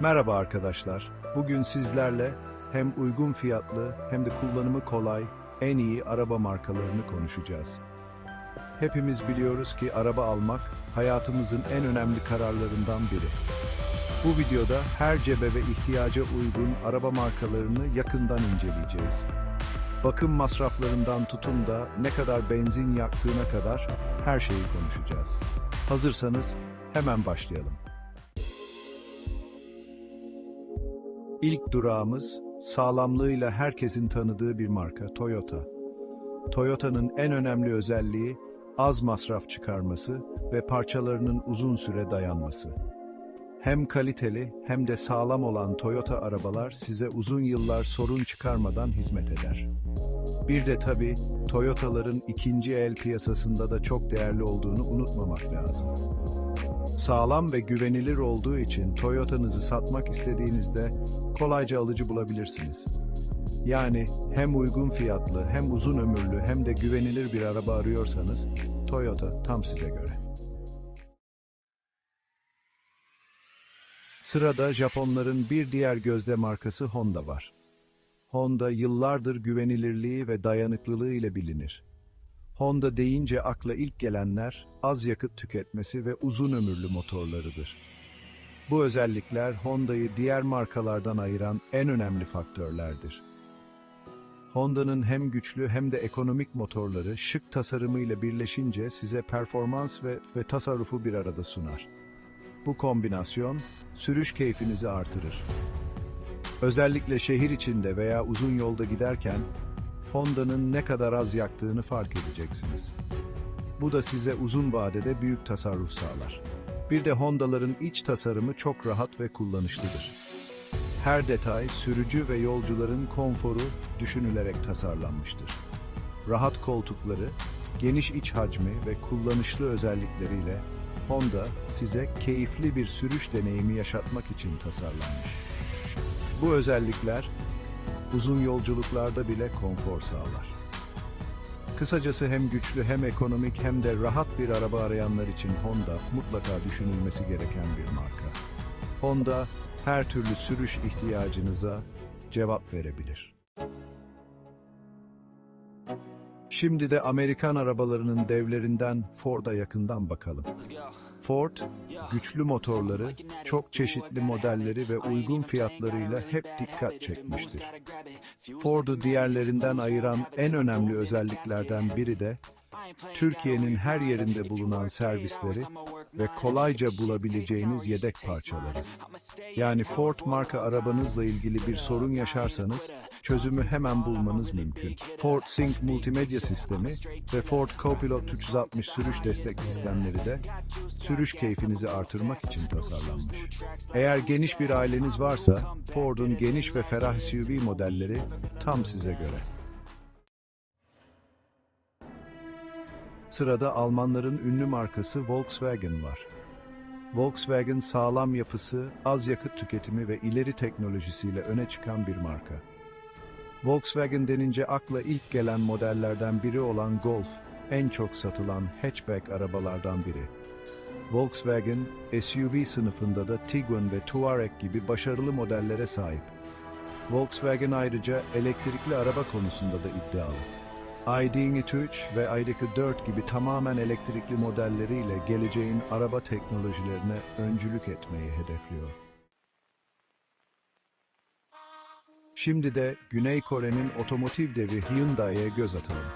Merhaba arkadaşlar. Bugün sizlerle hem uygun fiyatlı hem de kullanımı kolay en iyi araba markalarını konuşacağız. Hepimiz biliyoruz ki araba almak hayatımızın en önemli kararlarından biri. Bu videoda her cebe ve ihtiyaca uygun araba markalarını yakından inceleyeceğiz. Bakım masraflarından tutun da ne kadar benzin yaktığına kadar her şeyi konuşacağız. Hazırsanız hemen başlayalım. İlk durağımız sağlamlığıyla herkesin tanıdığı bir marka Toyota. Toyota'nın en önemli özelliği az masraf çıkarması ve parçalarının uzun süre dayanması. Hem kaliteli hem de sağlam olan Toyota arabalar size uzun yıllar sorun çıkarmadan hizmet eder. Bir de tabii Toyota'ların ikinci el piyasasında da çok değerli olduğunu unutmamak lazım. Sağlam ve güvenilir olduğu için Toyota'nızı satmak istediğinizde kolayca alıcı bulabilirsiniz. Yani hem uygun fiyatlı, hem uzun ömürlü, hem de güvenilir bir araba arıyorsanız Toyota tam size göre. Sırada Japonların bir diğer gözde markası Honda var. Honda yıllardır güvenilirliği ve dayanıklılığı ile bilinir. Honda deyince akla ilk gelenler az yakıt tüketmesi ve uzun ömürlü motorlarıdır. Bu özellikler Honda'yı diğer markalardan ayıran en önemli faktörlerdir. Honda'nın hem güçlü hem de ekonomik motorları şık tasarımıyla birleşince size performans ve, ve tasarrufu bir arada sunar. Bu kombinasyon sürüş keyfinizi artırır. Özellikle şehir içinde veya uzun yolda giderken Honda'nın ne kadar az yaktığını fark edeceksiniz. Bu da size uzun vadede büyük tasarruf sağlar. Bir de Honda'ların iç tasarımı çok rahat ve kullanışlıdır. Her detay sürücü ve yolcuların konforu düşünülerek tasarlanmıştır. Rahat koltukları, geniş iç hacmi ve kullanışlı özellikleriyle Honda size keyifli bir sürüş deneyimi yaşatmak için tasarlanmış. Bu özellikler uzun yolculuklarda bile konfor sağlar. Kısacası hem güçlü hem ekonomik hem de rahat bir araba arayanlar için Honda mutlaka düşünülmesi gereken bir marka. Honda her türlü sürüş ihtiyacınıza cevap verebilir. Şimdi de Amerikan arabalarının devlerinden Ford'a yakından bakalım. Ford, güçlü motorları, çok çeşitli modelleri ve uygun fiyatlarıyla hep dikkat çekmiştir. Ford'u diğerlerinden ayıran en önemli özelliklerden biri de Türkiye'nin her yerinde bulunan servisleri ve kolayca bulabileceğiniz yedek parçaları. Yani Ford marka arabanızla ilgili bir sorun yaşarsanız çözümü hemen bulmanız mümkün. Ford Sync multimedya sistemi ve Ford Copilot 360 sürüş destek sistemleri de sürüş keyfinizi artırmak için tasarlanmış. Eğer geniş bir aileniz varsa Ford'un geniş ve ferah SUV modelleri tam size göre. Sırada Almanların ünlü markası Volkswagen var. Volkswagen sağlam yapısı, az yakıt tüketimi ve ileri teknolojisiyle öne çıkan bir marka. Volkswagen denince akla ilk gelen modellerden biri olan Golf, en çok satılan hatchback arabalardan biri. Volkswagen, SUV sınıfında da Tiguan ve Touareg gibi başarılı modellere sahip. Volkswagen ayrıca elektrikli araba konusunda da iddialı. ID.3 ve ID.4 gibi tamamen elektrikli modelleriyle geleceğin araba teknolojilerine öncülük etmeyi hedefliyor. Şimdi de Güney Kore'nin otomotiv devi Hyundai'ye göz atalım.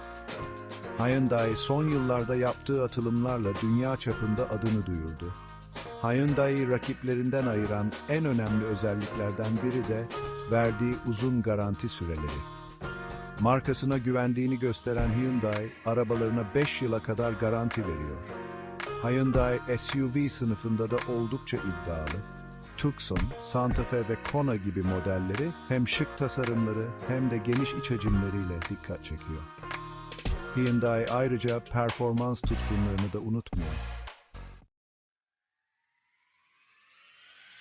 Hyundai son yıllarda yaptığı atılımlarla dünya çapında adını duyurdu. Hyundai'yi rakiplerinden ayıran en önemli özelliklerden biri de verdiği uzun garanti süreleri. Markasına güvendiğini gösteren Hyundai, arabalarına 5 yıla kadar garanti veriyor. Hyundai SUV sınıfında da oldukça iddialı. Tucson, Santa Fe ve Kona gibi modelleri hem şık tasarımları hem de geniş iç hacimleriyle dikkat çekiyor. Hyundai ayrıca performans tutkunlarını da unutmuyor.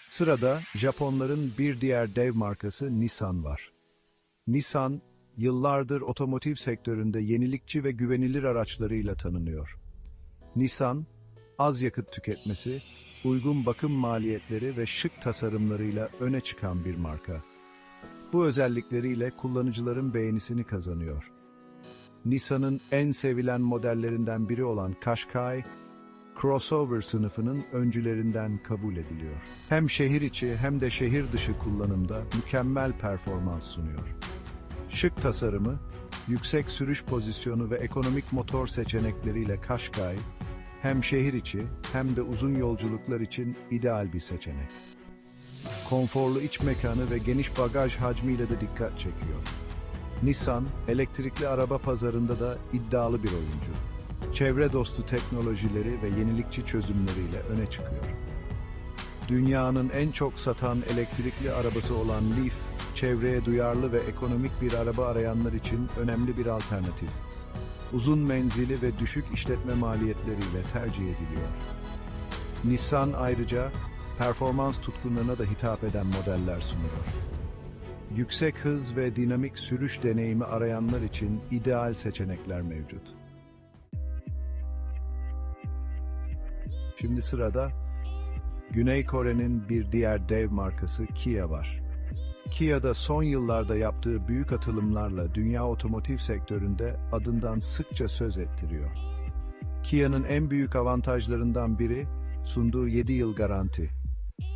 Sırada Japonların bir diğer dev markası Nissan var. Nissan, yıllardır otomotiv sektöründe yenilikçi ve güvenilir araçlarıyla tanınıyor. Nissan, az yakıt tüketmesi, uygun bakım maliyetleri ve şık tasarımlarıyla öne çıkan bir marka. Bu özellikleriyle kullanıcıların beğenisini kazanıyor. Nissan'ın en sevilen modellerinden biri olan Qashqai, crossover sınıfının öncülerinden kabul ediliyor. Hem şehir içi hem de şehir dışı kullanımda mükemmel performans sunuyor. Şık tasarımı, yüksek sürüş pozisyonu ve ekonomik motor seçenekleriyle Qashqai, hem şehir içi hem de uzun yolculuklar için ideal bir seçenek. Konforlu iç mekanı ve geniş bagaj hacmiyle de dikkat çekiyor. Nissan, elektrikli araba pazarında da iddialı bir oyuncu. Çevre dostu teknolojileri ve yenilikçi çözümleriyle öne çıkıyor. Dünyanın en çok satan elektrikli arabası olan Leaf, çevreye duyarlı ve ekonomik bir araba arayanlar için önemli bir alternatif. Uzun menzili ve düşük işletme maliyetleriyle tercih ediliyor. Nissan ayrıca performans tutkunlarına da hitap eden modeller sunuyor. Yüksek hız ve dinamik sürüş deneyimi arayanlar için ideal seçenekler mevcut. Şimdi sırada Güney Kore'nin bir diğer dev markası Kia var. Kia da son yıllarda yaptığı büyük atılımlarla dünya otomotiv sektöründe adından sıkça söz ettiriyor. Kia'nın en büyük avantajlarından biri sunduğu 7 yıl garanti.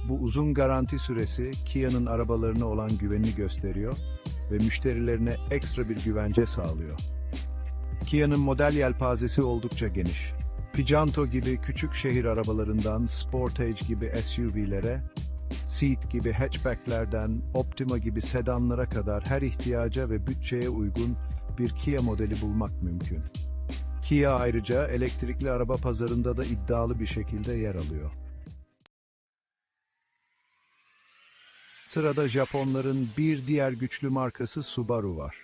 Bu uzun garanti süresi Kia'nın arabalarına olan güvenini gösteriyor ve müşterilerine ekstra bir güvence sağlıyor. Kia'nın model yelpazesi oldukça geniş. Picanto gibi küçük şehir arabalarından Sportage gibi SUV'lere, Seat gibi hatchbacklerden Optima gibi sedanlara kadar her ihtiyaca ve bütçeye uygun bir Kia modeli bulmak mümkün. Kia ayrıca elektrikli araba pazarında da iddialı bir şekilde yer alıyor. Sırada Japonların bir diğer güçlü markası Subaru var.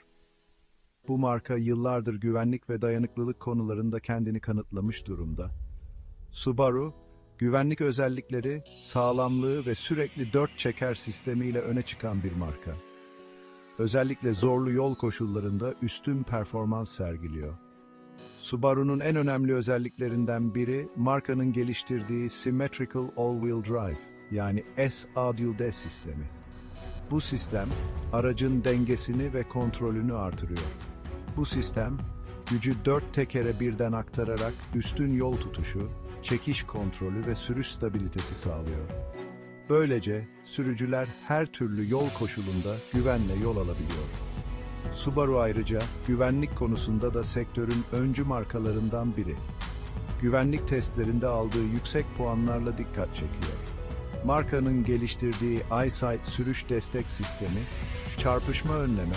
Bu marka yıllardır güvenlik ve dayanıklılık konularında kendini kanıtlamış durumda. Subaru, güvenlik özellikleri, sağlamlığı ve sürekli dört çeker sistemiyle öne çıkan bir marka. Özellikle zorlu yol koşullarında üstün performans sergiliyor. Subaru'nun en önemli özelliklerinden biri markanın geliştirdiği Symmetrical All-Wheel Drive yani S-ADUD sistemi. Bu sistem aracın dengesini ve kontrolünü artırıyor. Bu sistem gücü dört tekere birden aktararak üstün yol tutuşu, çekiş kontrolü ve sürüş stabilitesi sağlıyor. Böylece sürücüler her türlü yol koşulunda güvenle yol alabiliyor. Subaru ayrıca güvenlik konusunda da sektörün öncü markalarından biri. Güvenlik testlerinde aldığı yüksek puanlarla dikkat çekiyor. Markanın geliştirdiği EyeSight sürüş destek sistemi, çarpışma önleme,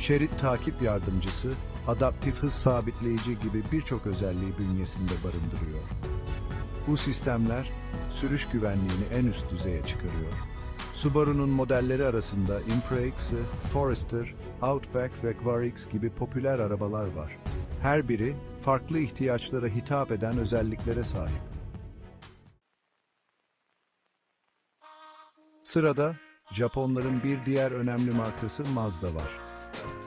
şerit takip yardımcısı, adaptif hız sabitleyici gibi birçok özelliği bünyesinde barındırıyor. Bu sistemler sürüş güvenliğini en üst düzeye çıkarıyor. Subaru'nun modelleri arasında Impreza, Forester, Outback ve Quarix gibi popüler arabalar var. Her biri farklı ihtiyaçlara hitap eden özelliklere sahip. Sırada Japonların bir diğer önemli markası Mazda var.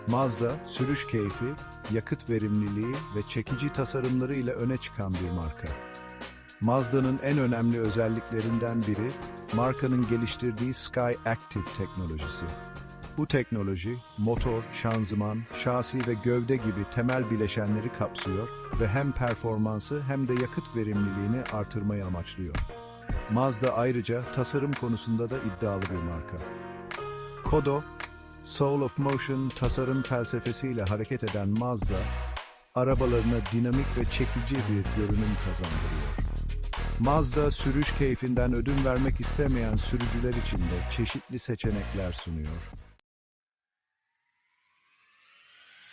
Mazda, sürüş keyfi, yakıt verimliliği ve çekici tasarımları ile öne çıkan bir marka. Mazda'nın en önemli özelliklerinden biri, markanın geliştirdiği Sky Active teknolojisi. Bu teknoloji, motor, şanzıman, şasi ve gövde gibi temel bileşenleri kapsıyor ve hem performansı hem de yakıt verimliliğini artırmayı amaçlıyor. Mazda ayrıca tasarım konusunda da iddialı bir marka. Kodo, Soul of Motion tasarım felsefesiyle hareket eden Mazda, arabalarına dinamik ve çekici bir görünüm kazandırıyor. Mazda sürüş keyfinden ödün vermek istemeyen sürücüler için de çeşitli seçenekler sunuyor.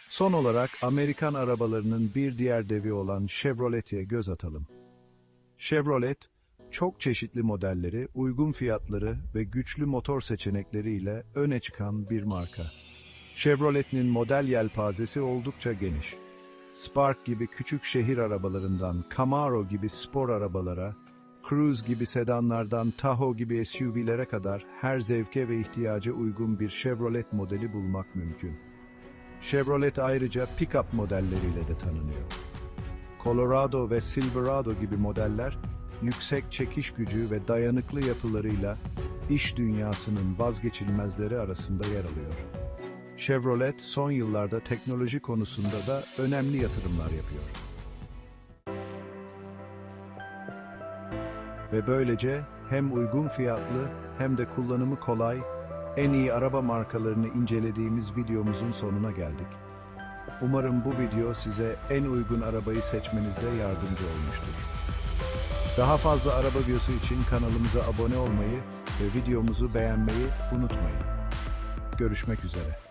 Son olarak Amerikan arabalarının bir diğer devi olan Chevrolet'e göz atalım. Chevrolet, çok çeşitli modelleri, uygun fiyatları ve güçlü motor seçenekleriyle öne çıkan bir marka. Chevrolet'in model yelpazesi oldukça geniş. Spark gibi küçük şehir arabalarından Camaro gibi spor arabalara, Cruze gibi sedanlardan Tahoe gibi SUV'lere kadar her zevke ve ihtiyaca uygun bir Chevrolet modeli bulmak mümkün. Chevrolet ayrıca pick-up modelleriyle de tanınıyor. Colorado ve Silverado gibi modeller yüksek çekiş gücü ve dayanıklı yapılarıyla iş dünyasının vazgeçilmezleri arasında yer alıyor. Chevrolet son yıllarda teknoloji konusunda da önemli yatırımlar yapıyor. Ve böylece hem uygun fiyatlı hem de kullanımı kolay en iyi araba markalarını incelediğimiz videomuzun sonuna geldik. Umarım bu video size en uygun arabayı seçmenizde yardımcı olmuştur. Daha fazla araba videosu için kanalımıza abone olmayı ve videomuzu beğenmeyi unutmayın. Görüşmek üzere.